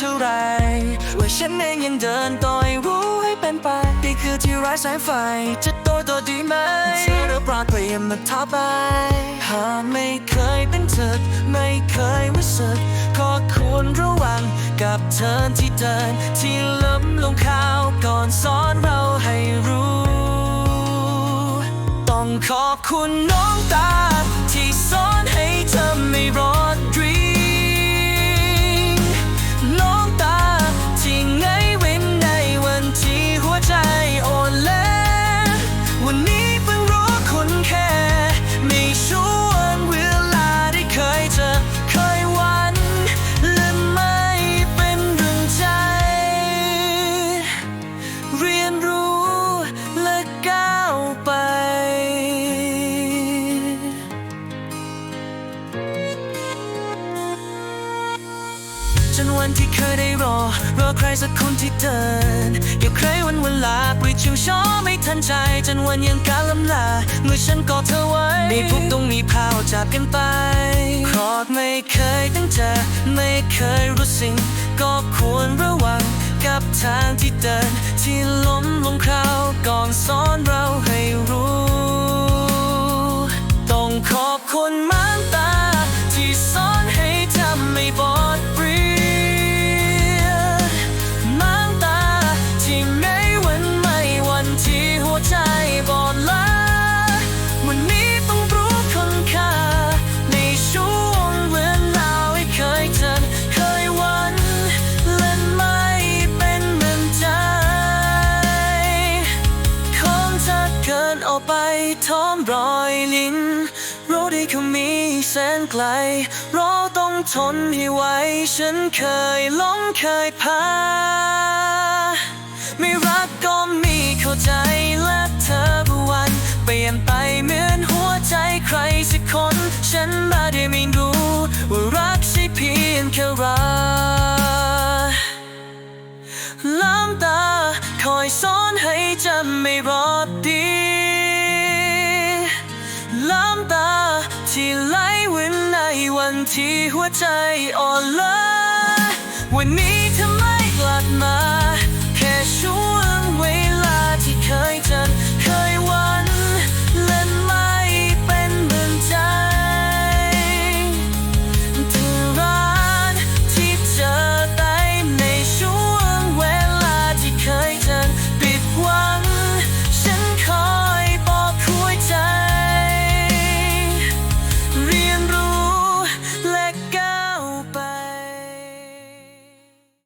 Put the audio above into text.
เท่าไหรว่าฉันเองยังเดินต่อยรู้ให้เป็นไปนี่คือที่ร้ายสายไฟ จะโตต่อดีไหมเชื่อหรือเปล่าเตรียมมาท้าไป หากไม่เคยเป็นเธอไม่เคยรู้สึกก็ควรระวังกับเธอที่เดิน ที่ล้มลงข่าวก่อนสอนเราให้รู้ ต้องขอบคุณน้องตา จนวันที่เคยได้รอ รอใครสักคนที่เดินอย่าใครวันเวลาปลิชิวช้อไม่ทันใจ จนวันยังการลำลาเมื่อฉันกอดเธอไว้ในพวกต้องมีพาวจากกันไปเพราะไม่เคยตั้งใจไม่เคยรู้สิ่ง ก็ควรระวังกับทางที่เดิน ที่ล้มลงคราวก่อนสอนเราให้รู้ ต้องขอบคุณมา ท้อมรอยลิ้นรู้ดีเขามีแสนไกลรอต้องทนให้ไหวฉันเคยล้มเคยพาไม่รักก็มีเข้าใจและเธอผู้วันเปลี่ยนไปเหมือนหัวใจใครสักคน ฉันมาได้ไม่รู้ว่ารักใช่เพียงแค่รักล้ำตาคอยสอนให้จำไม่รอดดี ที่ไหลเว้นในวันที่หัวใจอ่อนล้าวันนี้เธอไม่กลับมา